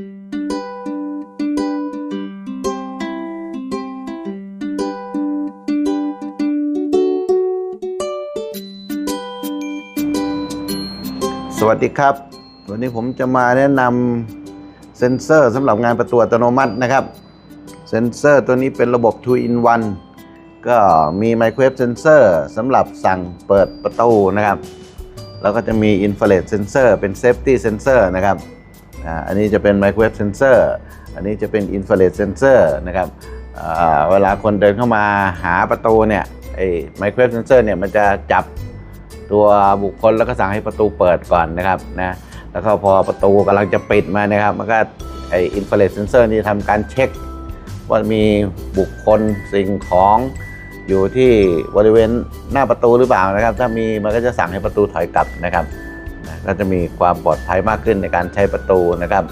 สวัสดีครับ วันนี้ผมจะมาแนะนำเซ็นเซอร์สำหรับงานประตูอัตโนมัตินะครับ เซ็นเซอร์ตัวนี้เป็นระบบ 2 in 1 ก็มีไมโครเวฟเซนเซอร์สำหรับสั่งเปิดประตูนะครับ แล้วก็จะมีอินฟราเรดเซนเซอร์เป็นเซฟตี้เซนเซอร์นะครับ อันนี้จะเป็นไมโครเวฟเซนเซอร์อันนี้จะเป็นอินฟราเรดเซนเซอร์นะครับเวลาคนเดินเข้ามาหาประตูเนี่ยไอ้ไมโครเวฟเซนเซอร์เนี่ยมันจะจับตัวบุคคลแล้วก็สั่งให้ประตูเปิดก่อนนะครับนะแล้วก็พอประตูกำลังจะปิดมานะครับมันก็ไออินฟราเรดเซนเซอร์นี่ทำการเช็ค ว่ามีบุคคลสิ่งของอยู่ที่บริเวณหน้าประตูหรือเปล่านะครับ ถ้ามีมันก็จะสั่งให้ประตูถอยกลับนะครับ ก็จะมีความปลอดภัยมากขึ้นในการใช้ประตูนะครับ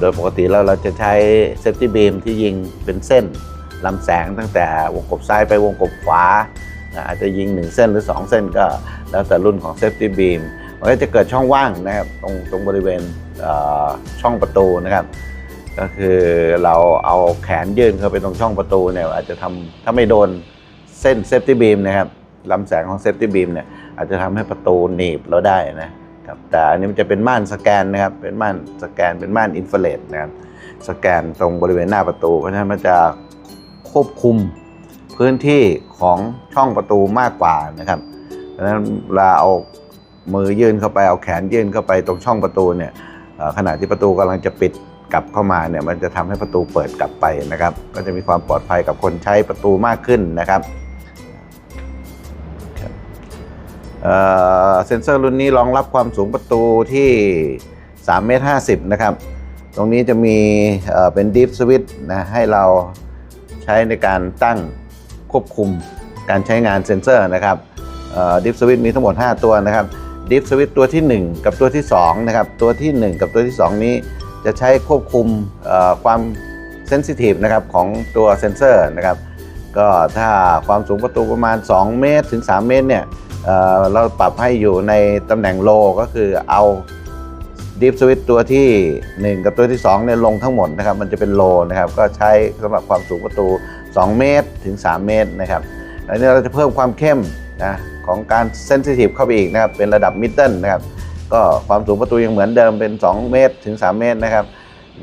โดยปกติแล้วเราจะใช้เซฟตี้บีมที่ยิงเป็นเส้นลำแสงตั้งแต่วงกบซ้ายไปวงกบขวา อาจจะยิง 1 เส้นหรือ 2 เส้นก็แล้วแต่รุ่นของ Safety Beam มันก็จะเกิดช่องว่างนะครับตรงตรงบริเวณเช่องประตูนะครับ ก็คือเราเอาแขนยื่นเข้าไปตรงช่องประตูเนี่ยอาจจะทำถ้าไม่โดนเส้น Safety Beam นะครับลำแสงของ Safety Beam เนี่ย อาจจะทำให้ประตูหนีบเราได้นะครับแต่อันนี้มันจะเป็นม่านสแกนนะครับ เป็นม่านสแกนเป็นม่านอินฟราเรดนะครับสแกนตรงบริเวณหน้าประตู เพราะฉะนั้นมันจะควบคุมพื้นที่ของช่องประตูมากกว่านะครับดังนั้นเวลาเอามือยื่นเข้าไปเอาแขนยื่นเข้าไปตรงช่องประตูเนี่ยขณะที่ประตูกำลังจะปิดกลับเข้ามาเนี่ยมันจะทำให้ประตูเปิดกลับไปนะครับ ก็จะมีความปลอดภัยกับคนใช้ประตูมากขึ้นนะครับ เซ็นเซอร์รุ่นนี้รองรับความสูงประตูที่3เมตร50 นะครับ ตรงนี้จะมีเป็นดิฟสวิตนะให้เราใช้ในการตั้งควบคุมการใช้งานเซ็นเซอร์นะครับดิฟสวิตมีทั้งหมด 5 ตัวนะครับดิฟสวิตตัวที่ 1 กับตัวที่2นะครับตัวที่ 1 กับตัวที่ 2 นี้จะใช้ควบคุมความเซนซิทีฟนะครับของตัวเซนเซอร์นะครับก็ถ้าความสูงประตูประมาณ 2 เมตรถึง 3 เมตรเนี่ย เราปรับให้อยู่ในตำแหน่งโลก็คือเอาดีฟสวิตตัวที่ 1 กับตัวที่ 2เนี่ยลงทั้งหมดนะครับ มันจะเป็นโลนะครับ ก็ใช้สำหรับความสูงประตู 2 เมตรถึง 3 เมตรนะครับอันนี้เราจะเพิ่มความเข้มนะของการเซนซิทีฟเข้าไปอีกนะครับ เป็นระดับมิดเดิลนะครับ ก็ความสูงประตูยังเหมือนเดิมเป็น 2 เมตรถึง 3 เมตรนะครับ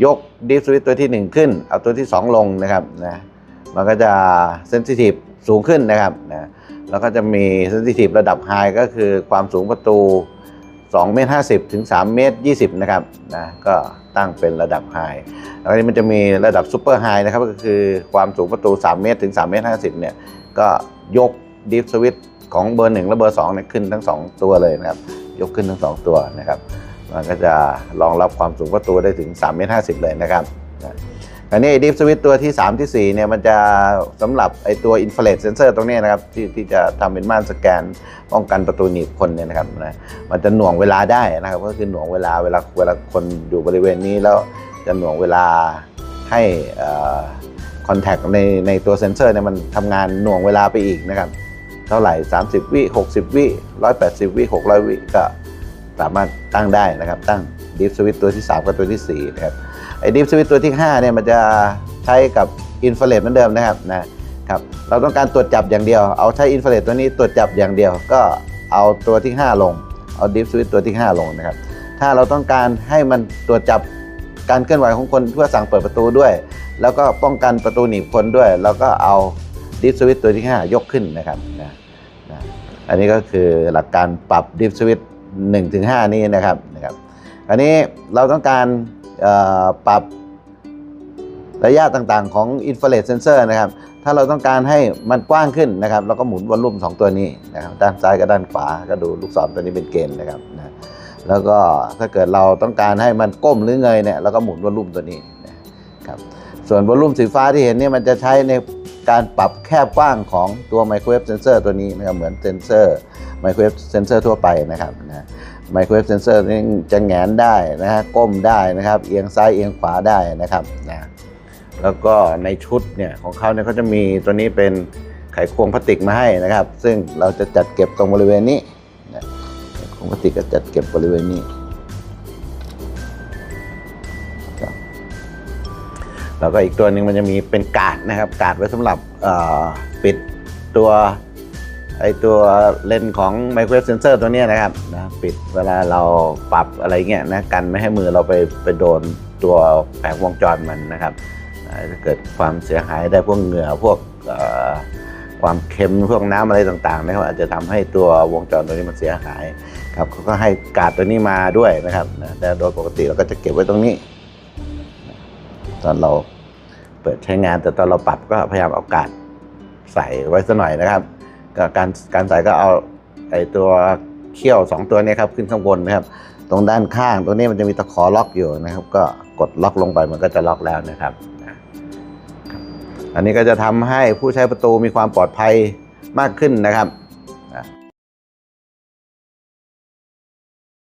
ยกดีฟสวิตตัวที่ 1 ขึ้น เอาตัวที่ 2 ลงนะครับนะมันก็จะเซนซิทีฟ สูงขึ้นนะครับนะแล้วก็จะมีเซนซิทีฟระดับไฮก็คือความสูงประตู2เมตร50 ถึง3เมตร20 นะครับนะก็ตั้งเป็นระดับไฮแล้วก็มันจะมีระดับซูเปอร์ไฮนะครับก็คือความสูงประตู 3 เมตรถึง3เมตร50 เนี่ยก็ยกดิฟสวิตของเบอร์ 1 และเบอร์ 2 เนี่ยขึ้นทั้ง 2 ตัวเลยนะครับ ยกขึ้นทั้ง 2 ตัวนะครับ มันก็จะรองรับความสูงประตูได้ถึง3เมตร50 เลยนะครับนะ อันนี้ดิฟสวิตตัวที่ 3 ที่ 4 เนี่ยมันจะสำหรับไอตัวอินฟราเรดเซนเซอร์ตรงนี้นะครับที่ที่จะทำเป็นม่านสแกนป้องกันประตูหนีบคนเนี่ยนะครับนะมันจะหน่วงเวลาได้นะครับ ก็คือหน่วงเวลาเวลาเวลาคนอยู่บริเวณนี้แล้วจะหน่วงเวลาให้คอนแทคในในตัวเซนเซอร์เนี่ยมันทำงานหน่วงเวลาไปอีกนะครับ เท่าไหร่ 30 วิ 60 วิ 180 วิ 600 วิก็สามารถตั้งได้นะครับ ตั้งดิฟสวิตตัวที่ 3 กับตัวที่4นะครับ ไอ้ดิฟสวิตตัวที่5เนี่ยมันจะใช้กับอินฟราเรดเหมือนเดิมนะครับนะครับ เราต้องการตรวจจับอย่างเดียว เอาใช้อินฟราเรดตัวนี้ตรวจจับอย่างเดียว ก็เอาตัวที่ 5 ลง เอาดิฟสวิตตัวที่ 5 ลงนะครับ ถ้าเราต้องการให้มันตรวจจับการเคลื่อนไหวของคนเพื่อสั่งเปิดประตูด้วย แล้วก็ป้องกันประตูหนีบคนด้วย แล้วก็เอาดิฟสวิตตัวที่ 5 ยกขึ้นนะครับนะนะอันนี้ก็คือหลักการปรับดิฟสวิต1ถึง5นี้นะครับนะครับ อันนี้เราต้องการ ปรับระยะต่างๆ ของอินฟราเรดเซนเซอร์นะครับ ถ้าเราต้องการให้มันกว้างขึ้นนะครับ เราก็หมุนวอลลุ่ม2ตัวนี้นะครับ ด้านซ้ายกับด้านขวา ก็ดูลูกศรตัวนี้เป็นเกณฑ์นะครับนะแล้วก็ถ้าเกิดเราต้องการให้มันก้มหรือเงยเนี่ยเราก็หมุนวอลลุ่มตัวนี้นะครับ ส่วนวอลลุ่มสีฟ้าที่เห็นเนี่ยมันจะใช้ในการปรับแคบกว้างของตัวไมโครเวฟเซนเซอร์ตัวนี้นะครับ เหมือนเซนเซอร์ไมโครเวฟเซนเซอร์ทั่วไปนะครับนะ ไมโครเวฟเซนเซอร์นี่จะแหงนได้นะฮะก้มได้นะครับ เอียงซ้ายเอียงขวาได้นะครับนะแล้วก็ในชุดเนี่ยของเขาเนี่ยเขาจะมีตัวนี้เป็นไขควงพลาสติกมาให้นะครับ ซึ่งเราจะจัดเก็บตรงบริเวณนี้นะไขควงพลาสติกก็จัดเก็บบริเวณนี้ แล้วก็อีกตัวหนึ่งมันจะมีเป็นกาดนะครับ กาดไว้สำหรับปิดตัว ไอตัวเลนของ microwave sensor ตัวนี้นะครับนะปิดเวลาเราปรับอะไรเงี้ยนะกันไม่ให้มือเราไปไปโดนตัวแผงวงจรมันนะครับอ่าถ้าเกิดความเสียหายได้พวกเหงื่อพวกความเค็มพวกน้ำอะไรต่างๆนะครับอาจจะทำให้ตัววงจรตัวนี้มันเสียหายครับเขาก็ให้กาดตัวนี้มาด้วยนะครับแต่โดยปกติเราก็จะเก็บไว้ตรงนี้ ตอนเราเปิดใช้งานแต่ตอนเราปรับก็พยายามเอากาดใส่ไว้สักหน่อยนะครับ ก็การการใส่ก็เอาไอตัวเขี้ยวสองตัวนี้ครับขึ้นข้างบนนะครับ ตรงด้านข้างตรงนี้มันจะมีตะขอล็อกอยู่นะครับ ก็กดล็อกลงไปมันก็จะล็อกแล้วนะครับนะครับอันนี้ก็จะทำให้ผู้ใช้ประตูมีความปลอดภัยมากขึ้นนะครับ